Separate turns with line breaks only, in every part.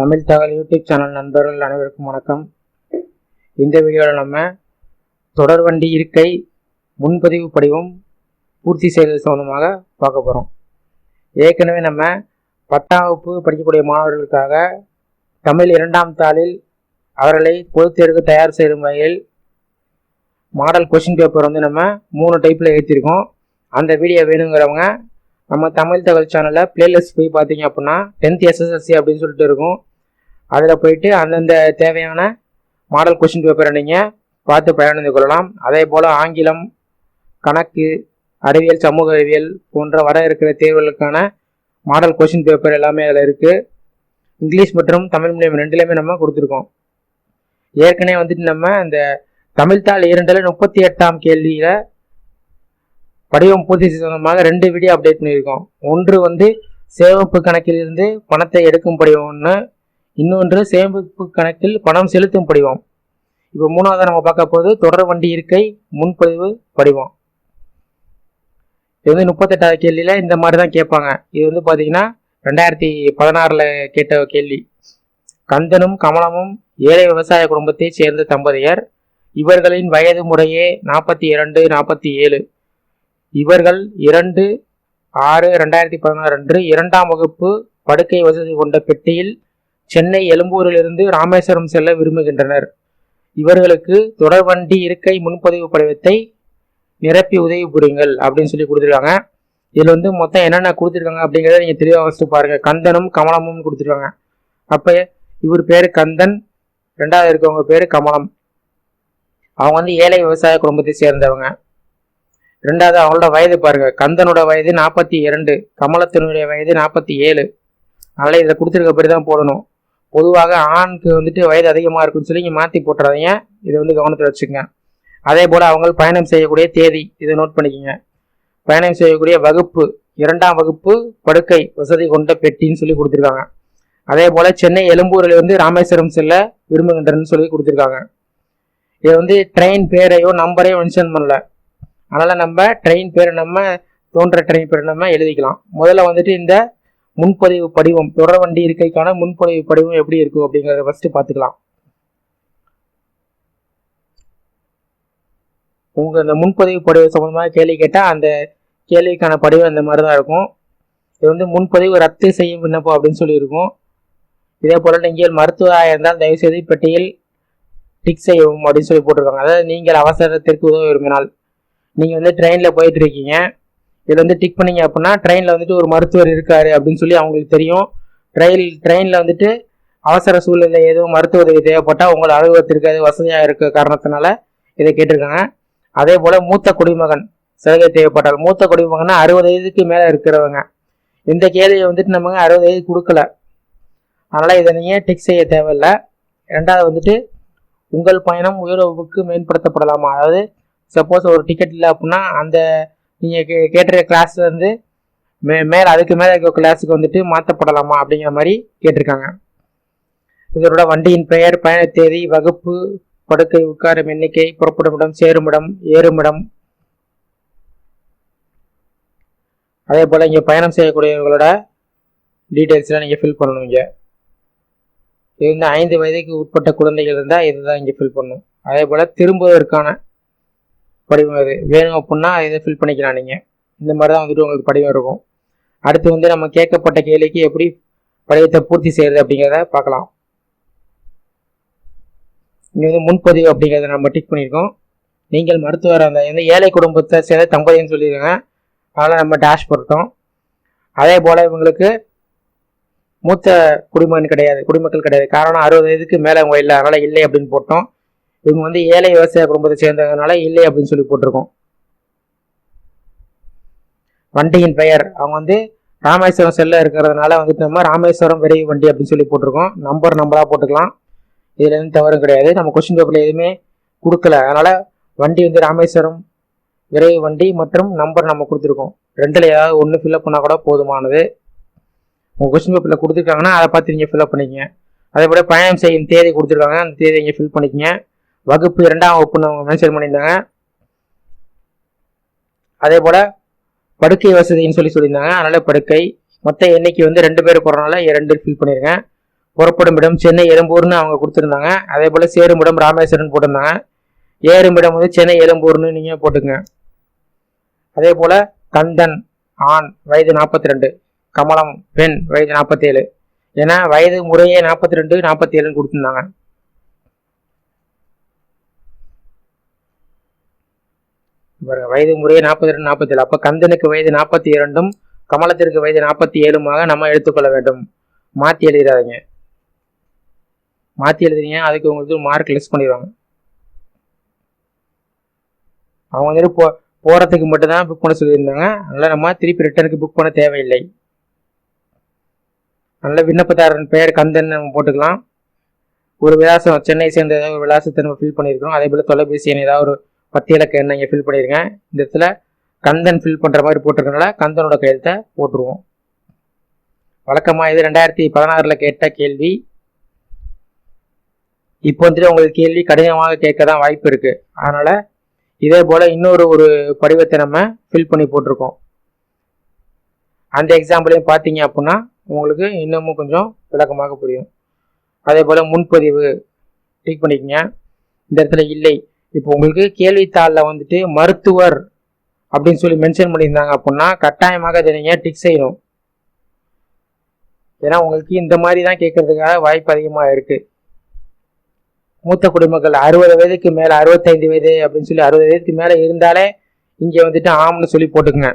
தமிழ் தகவல் YouTube channel நண்பர்கள் அனைவருக்கும் வணக்கம். இந்த வீடியோவில் நம்ம தொடர்வண்டி இருக்கை முன்பதிவு படிவம் பூர்த்தி செய்வது சம்பந்தமாக பார்க்க போகிறோம் ஏற்கனவே நம்ம பத்தாம் வகுப்பு படிக்கக்கூடிய மாணவர்களுக்காக தமிழ் இரண்டாம் தாளில் அவர்களை பொதுத் தேர்வுக்கு தயார் செய்யும் வகையில் மாடல் கொஷின் பேப்பர் வந்து நம்ம மூணு டைப்பில் ஏற்றிருக்கோம். அந்த வீடியோ வேணுங்கிறவங்க நம்ம தமிழ் தகவல் சேனலில் பிளேலிஸ்ட் போய் பார்த்தீங்க அப்படின்னா டென்த் எஸ்எஸ்எல்சி அப்படின்னு சொல்லிட்டு இருக்கும். அதில் போயிட்டு அந்தந்த தேவையான மாடல் கொஷின் பேப்பரை நீங்கள் பார்த்து பயனடைந்து கொள்ளலாம். அதே போல் ஆங்கிலம் கணக்கு அறிவியல் சமூக அறிவியல் போன்ற வர இருக்கிற தேர்வுகளுக்கான மாடல் கொஷின் பேப்பர் எல்லாமே அதில் இருக்குது இங்கிலீஷ் மற்றும் தமிழ் மீடியம் ரெண்டுலேயுமே நம்ம கொடுத்துருக்கோம். ஏற்கனவே வந்துட்டு நம்ம அந்த தமிழ்தாள் இரண்டில் முப்பத்தி எட்டாம் கேள்வியில் படிவம் பூர்த்தி சம்பந்தமாக ரெண்டு வீடியோ அப்டேட் பண்ணியிருக்கோம். ஒன்று வந்து சேமிப்பு கணக்கிலிருந்து பணத்தை எடுக்கும் படிவம் ஒன்று இன்னொன்று சேமிப்பு கணக்கில் பணம் செலுத்தும் படிவம். இப்போ மூணாவது நம்ம பார்க்க போது தொடர் வண்டி இருக்கை முன்பதிவு படிவம். இது வந்து முப்பத்தெட்டாவது கேள்வியில் இந்த மாதிரி தான் கேட்பாங்க. இது வந்து பார்த்தீங்கன்னா ரெண்டாயிரத்தி பதினாறில் கேட்ட கேள்வி. கந்தனும் கமலமும் ஏழை விவசாய குடும்பத்தைச் சேர்ந்த தம்பதியர். இவர்களின் வயது முறையே நாற்பத்தி இரண்டு நாற்பத்தி ஏழு. இவர்கள் இரண்டு ஆறு ரெண்டாயிரத்தி பதினாறு அன்று இரண்டாம் வகுப்பு படுக்கை வசதி கொண்ட பெட்டியில் சென்னை எழும்பூரிலிருந்து ராமேஸ்வரம் செல்ல விரும்புகின்றனர். இவர்களுக்கு தொடர்வண்டி இருக்கை முன்பதிவு படிவத்தை நிரப்பி உதவி புரியுங்கள் அப்படின்னு சொல்லி கொடுத்துருக்காங்க. இதில் வந்து மொத்தம் என்னென்ன கொடுத்துருக்காங்க அப்படிங்கிறத நீங்கள் தெளிவாக வச்சுட்டு பாருங்கள் கந்தனும் கமலமும் கொடுத்துருக்காங்க. அப்போ இவர் பேர் கந்தன் ரெண்டாவது இருக்கவங்க பேர் கமலம். அவங்க வந்து ஏழை விவசாய குடும்பத்தை சேர்ந்தவங்க. ரெண்டாவது அவங்களோட வயது பாருங்க. கந்தனோட வயது நாற்பத்தி இரண்டு கமலத்தினுடைய வயது நாற்பத்தி ஏழு. அதனால் இதை கொடுத்துருக்கப்படி தான் போடணும். பொதுவாக ஆணுக்கு வந்துட்டு வயது அதிகமாக இருக்குன்னு சொல்லி இங்கே மாற்றி போட்டுறாதீங்க. இதை வந்து கவனத்தில் வச்சுக்கோங்க. அதே போல் அவங்க பயணம் செய்யக்கூடிய தேதி இதை நோட் பண்ணிக்கோங்க. பயணம் செய்யக்கூடிய வகுப்பு இரண்டாம் வகுப்பு படுக்கை வசதி கொண்ட பெட்டின்னு சொல்லி கொடுத்துருக்காங்க. அதே போல் சென்னை எழும்பூரில் வந்து ராமேஸ்வரம் செல்ல விரும்புகின்றன்னு சொல்லி கொடுத்துருக்காங்க. இது வந்து ட்ரெயின் பேரையோ நம்பரையோ மென்ஷன் பண்ணல. அதனால் நம்ம ட்ரெயின் பேரை நம்ம தோன்ற ட்ரெயின் பேரை நம்ம எழுதிக்கலாம். முதல்ல வந்துட்டு இந்த முன்பதிவு படிவம் தொடர் வண்டி இருக்கைக்கான முன்பதிவு படிவம் எப்படி இருக்கும் அப்படிங்கிறத ஃபர்ஸ்ட் பார்த்துக்கலாம். உங்க அந்த முன்பதிவு படிவு சம்பந்தமாக கேள்வி கேட்டால் அந்த கேள்விக்கான படிவம் இந்த மாதிரி தான் இருக்கும். இது வந்து முன்பதிவு ரத்து செய்யும் விண்ணப்பம் அப்படின்னு சொல்லியிருக்கும். இதே போல் நீங்கள் மருத்துவராக இருந்தால் தயவுசெய்து பெட்டியில் டிக் செய்யவும் அப்படின்னு சொல்லி போட்டிருக்காங்க. அதாவது நீங்கள் அவசரத்திற்கு உதவ விரும்பினால். நீங்கள் வந்து ட்ரெயினில் போயிட்டு இருக்கீங்க. இதில் வந்து டிக் பண்ணீங்க அப்படின்னா ட்ரெயினில் வந்துட்டு ஒரு மருத்துவர் இருக்காரு அப்படின்னு சொல்லி அவங்களுக்கு தெரியும். ட்ரெயின் ட்ரெயினில் வந்துட்டு அவசர சூழ்நிலை எதுவும் மருத்துவ உதவி தேவைப்பட்டால் உங்களை அலுவலகத்திற்கு அது வசதியாக இருக்க காரணத்தினால இதை கேட்டிருக்காங்க. அதே போல் மூத்த குடிமகன் சலுகை தேவைப்பட்டால் மூத்த குடிமகன்னா அறுபது வயதுக்கு மேலே இருக்கிறவங்க. இந்த கேள்வியை வந்துட்டு நமக்கு அறுபது வயது கொடுக்கல. அதனால் இதை நீங்கள் டிக் செய்ய தேவையில்லை. ரெண்டாவது வந்துட்டு உங்கள் பயணம் உயர்வுக்கு மேம்படுத்தப்படலாமா? அதாவது சப்போஸ் ஒரு டிக்கெட் இல்லை அப்படின்னா அந்த நீங்கள் கே கேட்டிருக்க கிளாஸ் வந்து மே மேலே அதுக்கு மேலே இருக்க கிளாஸுக்கு வந்துட்டு மாற்றப்படலாமா அப்படிங்கிற மாதிரி கேட்டிருக்காங்க. இதோட வண்டியின் பெயர் பயண தேதி வகுப்பு படுக்கை உட்காரும் எண்ணிக்கை புறப்படும் இடம் சேருமிடம் ஏறுமிடம் அதே போல் இங்கே பயணம் செய்யக்கூடியவங்களோட டீட்டெயில்ஸ்லாம் நீங்கள் ஃபில் பண்ணணும் இங்கே. இது வந்து ஐந்து வயதுக்கு உட்பட்ட குழந்தைகள் இருந்தால் இதுதான் இங்கே ஃபில் பண்ணணும். அதே போல் திரும்புவதற்கான படிவம் இது வேணும் அப்படின்னா இதை ஃபில் பண்ணிக்கலாம் நீங்கள் இந்த மாதிரி தான் வந்துட்டு உங்களுக்கு படிவம் இருக்கும். அடுத்து வந்து நம்ம கேட்கப்பட்ட கேள்விக்கு எப்படி படிவத்தை பூர்த்தி செய்கிறது அப்படிங்கிறத பார்க்கலாம். இங்கே வந்து முன்பதிவு அப்படிங்கிறத நம்ம டிக் பண்ணியிருக்கோம். நீங்கள் மருத்துவர் அந்த எந்த ஏழை குடும்பத்தை சேர்ந்த தம்பதின்னு சொல்லியிருக்காங்க. அதனால் நம்ம டேஷ் போட்டோம் அதே போல் இவங்களுக்கு மூத்த குடிமகன் கிடையாது குடிமக்கள் கிடையாது. காரணம் அறுபது வயதுக்கு மேலே அவங்க இல்லை அதனால் இல்லை அப்படின்னு போட்டோம். இவங்க வந்து ஏழை விவசாய குடும்பத்தை சேர்ந்ததுனால இல்லை அப்படின்னு சொல்லி போட்டிருக்கோம். வண்டியின் பெயர். அவங்க வந்து ராமேஸ்வரம் செல்ல இருக்கிறதுனால வந்துட்டு நம்ம ராமேஸ்வரம் விரைவு வண்டி அப்படின்னு சொல்லி போட்டிருக்கோம். நம்பர் நம்பராக போட்டுக்கலாம். இதில் எதுவும் தவறும் கிடையாது. நம்ம கொஸ்டின் பேப்பரில் எதுவுமே கொடுக்கல. அதனால் வண்டி வந்து ராமேஸ்வரம் விரைவு வண்டி மற்றும் நம்பர் நம்ம கொடுத்துருக்கோம். ரெண்டில் ஏதாவது ஒன்று ஃபில்அப் பண்ணால் கூட போதுமானது. உங்கள் கொஸ்டின் பேப்பரில் கொடுத்துருக்காங்கன்னா அதை பார்த்து நீங்கள் ஃபில்அப் பண்ணிக்கங்க. அதே போல் பயணம் செய்யும் தேதி கொடுத்துருக்காங்க. அந்த தேதி நீங்கள் ஃபில் பண்ணிக்கங்க. வகுப்பு இரண்டாம் வகுப்புன்னு அவங்க மென்ஷன் பண்ணியிருந்தாங்க. அதே போல் படுக்கை வசதின்னு சொல்லி சொல்லியிருந்தாங்க. அதனால் படுக்கை மொத்த எண்ணிக்கை வந்து ரெண்டு பேர் போகிறனால ரெண்டு ஃபில் பண்ணியிருக்கேன். புறப்படும் இடம் சென்னை எழும்பூர்னு அவங்க கொடுத்துருந்தாங்க. அதே போல் சேரும் இடம் ராமேஸ்வரன் போட்டிருந்தாங்க. ஏறும் இடம் வந்து சென்னை எழும்பூர்னு நீங்கள் போட்டுங்க அதே போல் கந்தன் ஆண் வயது நாற்பத்தி ரெண்டு கமலம் பெண் வயது நாற்பத்தேழு ஏன்னா வயது முறையே நாற்பத்தி ரெண்டு நாற்பத்தி ஏழுன்னு கொடுத்துருந்தாங்க. வயது முறையே நாற்பத்தி ரெண்டு நாற்பத்தி ஏழு அப்போ கந்தனுக்கு வயது நாற்பத்தி இரண்டும் கமலத்திற்கு வயது நாற்பத்தி ஏழுமாக நம்ம எடுத்துக்கொள்ள வேண்டும். மாற்றி எழுதிடாதீங்க. மாற்றி எழுதுறீங்க அதுக்கு உங்களுக்கு மார்க் லெஸ் பண்ணிடுவாங்க. அவங்க வந்துட்டு போ போகிறதுக்கு மட்டும்தான் புக் பண்ண சொல்லியிருந்தாங்க. அதனால் நம்ம திருப்பி ரிட்டனுக்கு புக் பண்ண தேவையில்லை. நல்ல விண்ணப்பதாரன் பெயர் கந்தன் நம்ம போட்டுக்கலாம். ஒரு விலாசம் சென்னை சேர்ந்த ஏதாவது ஒரு விலாசத்தை நம்ம ஃபில் பண்ணியிருக்கிறோம். அதே போல் தொலைபேசி எண் ஏதாவது ஒரு பத்து இலக்க எண்ணை இங்கே ஃபில் பண்ணியிருக்கேன் இந்த இடத்துல கந்தன் ஃபில் பண்ணுற மாதிரி போட்டிருக்கனால கந்தனோட கையெழுத்தை போட்டுருவோம். வழக்கமாக இது ரெண்டாயிரத்தி பதினாறில் கேட்ட கேள்வி. இப்போ வந்துட்டு உங்களுக்கு கேள்வி கடினமாக கேட்க தான் வாய்ப்பு இருக்குது அதனால் இதே போல் இன்னொரு ஒரு படிவத்தை நம்ம ஃபில் பண்ணி போட்டிருக்கோம். அந்த எக்ஸாம்பிளையும் பார்த்தீங்க அப்படின்னா உங்களுக்கு இன்னமும் கொஞ்சம் விளக்கமாக புரியும். அதே போல் முன்பதிவு டிக் பண்ணிக்கோங்க. இந்த இடத்துல இல்லை. இப்போ உங்களுக்கு கேள்வித்தாளில் வந்துட்டு மருத்துவர் அப்படின்னு சொல்லி மென்ஷன் பண்ணியிருந்தாங்க அப்படின்னா கட்டாயமாக அதை நீங்கள் டிக் செய்யணும். ஏன்னா உங்களுக்கு இந்த மாதிரி தான் கேட்கறதுக்காக வாய்ப்பு அதிகமாக இருக்குது மூத்த குடிமக்கள் அறுபது வயதுக்கு மேலே அறுபத்தைந்து வயது அப்படின்னு சொல்லி அறுபது வயதுக்கு மேலே இருந்தாலே இங்கே வந்துட்டு ஆம்னு சொல்லி போட்டுக்குங்க.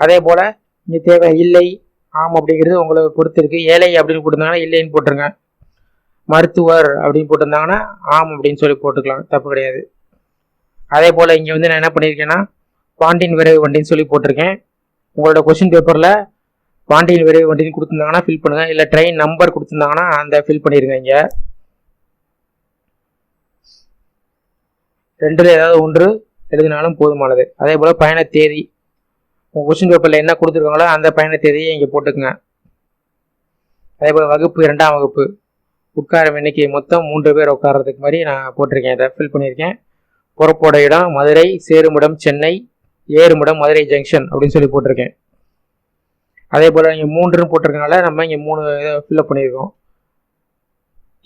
அதே போல் இங்கே தேவை இல்லை ஆம் அப்படிங்கிறது உங்களை பொறுத்து இருக்குது ஏழை அப்படின்னு கொடுத்தாங்கன்னா இல்லைன்னு போட்டுருங்க. மருத்துவர் அப்படின்னு போட்டிருந்தாங்கன்னா ஆம் அப்படின்னு சொல்லி போட்டுக்கலாம். தப்பு கிடையாது. அதே போல் இங்கே வந்து நான் என்ன பண்ணியிருக்கேன்னா பாண்டியன் விரைவு வண்டின்னு சொல்லி போட்டிருக்கேன். உங்களோட கொஷின் பேப்பரில் பாண்டியன் விரைவு வண்டின்னு கொடுத்துருந்தாங்கன்னா ஃபில் பண்ணுங்கள் இல்லை ட்ரெயின் நம்பர் கொடுத்துருந்தாங்கன்னா அந்த ஃபில் பண்ணிடுங்க இங்கே. ரெண்டில் ஏதாவது ஒன்று எழுதினாலும் போதுமானது. அதே போல் பயண தேதி. உங்கள் கொஸ்டின் பேப்பரில் என்ன கொடுத்துருக்காங்களோ அந்த பயண தேதியை இங்கே போட்டுக்கோங்க. அதே போல் வகுப்பு இரண்டாம் வகுப்பு. உட்கார எண்ணிக்கை மொத்தம் மூன்று பேர் உட்கார்றதுக்கு மாதிரி நான் போட்டிருக்கேன். இதை ஃபில் பண்ணியிருக்கேன். புறப்போட இடம் மதுரை சேருமிடம் சென்னை ஏறுமிடம் மதுரை ஜங்ஷன் அப்படின்னு சொல்லி போட்டிருக்கேன். அதே போல் இங்கே மூன்றுன்னு போட்டிருக்கனால நம்ம இங்கே மூணு இதை ஃபில்அப் பண்ணியிருக்கோம்.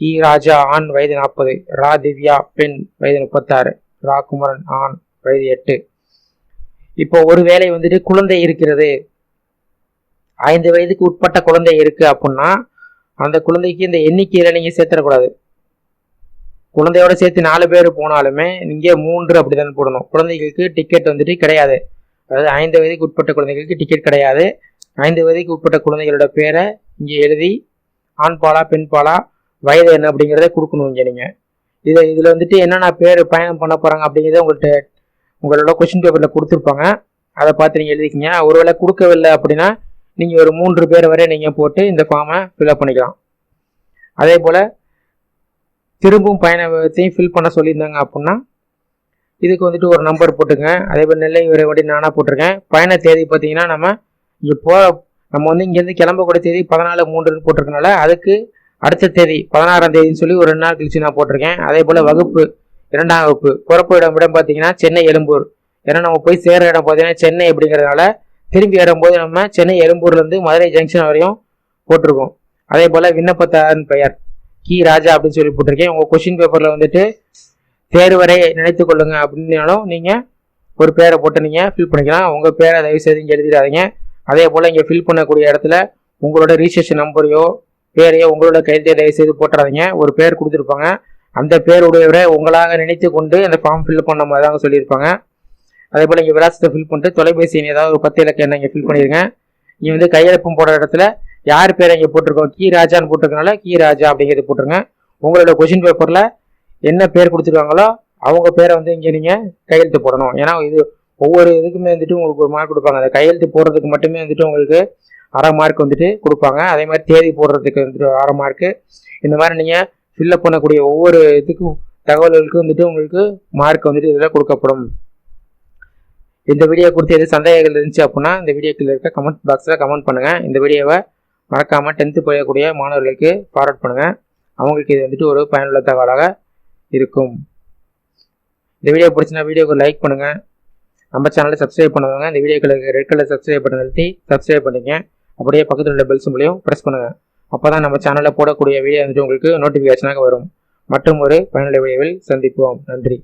இ ராஜா ஆண் வயது நாற்பது. ரா திவ்யா பெண் வயது முப்பத்தாறு. ரா குமரன் ஆண் வயது எட்டு. இப்போ ஒரு வேலை வந்துட்டு குழந்தை இருக்கிறது. ஐந்து வயதுக்கு உட்பட்ட குழந்தை இருக்கு அப்படின்னா அந்த குழந்தைக்கு இந்த எண்ணிக்கையில நீங்க சேர்த்துடக்கூடாது. குழந்தையோட சேர்த்து நாலு பேர் போனாலுமே இங்கே மூன்று அப்படிதான் போடணும். குழந்தைகளுக்கு டிக்கெட் வந்துட்டு கிடையாது. அதாவது ஐந்து வயதுக்கு உட்பட்ட குழந்தைகளுக்கு டிக்கெட் கிடையாது. ஐந்து வயதுக்கு உட்பட்ட குழந்தைகளோட பேரை இங்கே எழுதி ஆண் பாலா பெண் பாலா வயது என்ன அப்படிங்கிறத கொடுக்கணும் இங்கே நீங்கள் இதை இதில் வந்துட்டு என்னென்ன பேர் பயணம் பண்ண போகிறாங்க அப்படிங்கிறத உங்கள்கிட்ட உங்களோட கொஷின் பேப்பரில் கொடுத்துருப்பாங்க. அதை பார்த்து நீங்கள் எழுதிக்கிங்க. ஒருவேளை கொடுக்கவில்லை அப்படின்னா நீங்கள் ஒரு மூன்று பேர் வரை நீங்கள் போட்டு இந்த ஃபார்மை ஃபில்அப் பண்ணிக்கலாம். அதே போல் திரும்பும் பயணத்தையும் ஃபில் பண்ண சொல்லியிருந்தாங்க அப்படின்னா இதுக்கு வந்துட்டு ஒரு நம்பர் போட்டுங்க அதே போல் நெல்லை விரைவடி நானாக போட்டிருக்கேன். பயண தேதி பார்த்தீங்கன்னா நம்ம இங்கே போகிற நம்ம வந்து இங்கேருந்து கிளம்பக்கூடிய தேதி பதினாலு மூன்றுன்னு போட்டிருக்கனால அதுக்கு அடுத்த தேதி பதினாறாம் தேதின்னு சொல்லி ஒரு ரெண்டு நாள் கழிச்சு நான் போட்டிருக்கேன். அதே போல் வகுப்பு இரண்டாம் வகுப்பு. பிறப்பு இடம் இடம் பார்த்தீங்கன்னா சென்னை எழும்பூர். ஏன்னா நம்ம போய் சேர்கிற இடம் பார்த்தீங்கன்னா சென்னை அப்படிங்கிறதுனால திரும்பி ஏறும்போது நம்ம சென்னை எழும்பூர்லேருந்து மதுரை ஜங்ஷன் வரையும் போட்டிருக்கோம். அதே போல் விண்ணப்பத்தாரன் பெயர் கி. ராஜா அப்படின்னு சொல்லி போட்டிருக்கேன். உங்கள் கொஷின் பேப்பரில் வந்துட்டு தேர்வரை நினைத்து கொள்ளுங்க அப்படின்னாலும் நீங்கள் ஒரு பேரை போட்டு நீங்கள் ஃபில் பண்ணிக்கலாம். உங்கள் பேரை தயவு செய்து இங்கே எழுதிடாதீங்க. அதே போல் இங்கே ஃபில் பண்ணக்கூடிய இடத்துல உங்களோட ரிஜிஸ்ட்ரேஷன் நம்பரையோ பேரையோ உங்களோட கையெழுத்தை தயவு செய்து போட்டுறாதீங்க. ஒரு பேர் கொடுத்துருப்பாங்க. அந்த பேருடையவரை உங்களாக நினைத்து கொண்டு அந்த ஃபார்ம் ஃபில் பண்ண மாதிரி தாங்க சொல்லியிருப்பாங்க. அதே போல் இங்கே விலாசத்தை ஃபில் பண்ணிட்டு தொலைபேசி எண் ஏதாவது ஒரு பத்து இலக்க எண்ணை இங்கே ஃபில் பண்ணிடுங்க இங்கே வந்து கையெழுப்பும் போடுற இடத்துல யார் பேரை இங்கே போட்டிருக்கோம் கீ ராஜான்னு போட்டிருக்கனால கீ ராஜா அப்படிங்கிறது போட்டுருங்க. உங்களோட கொஷின் பேப்பரில் என்ன பேர் கொடுத்துருக்காங்களோ அவங்க பேரை வந்து இங்கே நீங்கள் கையெழுத்து போடணும். ஏன்னா இது ஒவ்வொரு இதுக்குமே வந்துட்டு உங்களுக்கு ஒரு மார்க் கொடுப்பாங்க. அந்த கையெழுத்து போடுறதுக்கு மட்டுமே வந்துட்டு உங்களுக்கு அரை மார்க் வந்துட்டு கொடுப்பாங்க. அதே மாதிரி தேதி போடுறதுக்கு வந்துட்டு அரை மார்க்கு இந்த மாதிரி நீங்கள் ஃபில்அப் பண்ணக்கூடிய ஒவ்வொரு இதுக்கும் தகவல்களுக்கும் வந்துட்டு உங்களுக்கு மார்க் வந்துட்டு இதில் கொடுக்கப்படும். இந்த வீடியோ குறித்து எது சந்தேகங்கள் இருந்துச்சு அப்படின்னா இந்த வீடியோக்கில் இருக்க கமெண்ட் பாக்ஸில் கமெண்ட் பண்ணுங்கள் இந்த வீடியோவை மறக்காமல் டென்த்து படிக்கக்கூடிய மாணவர்களுக்கு ஃபார்வர்ட் பண்ணுங்கள் அவங்களுக்கு இது வந்துட்டு ஒரு பயனுள்ள தகவலாக இருக்கும். இந்த வீடியோ பிடிச்சினா வீடியோக்கு லைக் பண்ணுங்கள் நம்ம சேனலை சப்ஸ்கிரைப் பண்ணுவாங்க இந்த வீடியோக்களுக்கு ரெட் கலர் சப்ஸ்கிரைப் பண்ண நிறுத்தி சப்ஸ்கிரைப் பண்ணிங்க அப்படியே பக்கத்தில் உள்ள பெல் சிம்பிளையும் ப்ரெஸ் பண்ணுங்கள் அப்போ தான் நம்ம சேனலில் போடக்கூடிய வீடியோ வந்துட்டு உங்களுக்கு நோட்டிஃபிகேஷனாக வரும். மற்றும் ஒரு பயனுள்ள வீடியோவில் சந்திப்போம். நன்றி.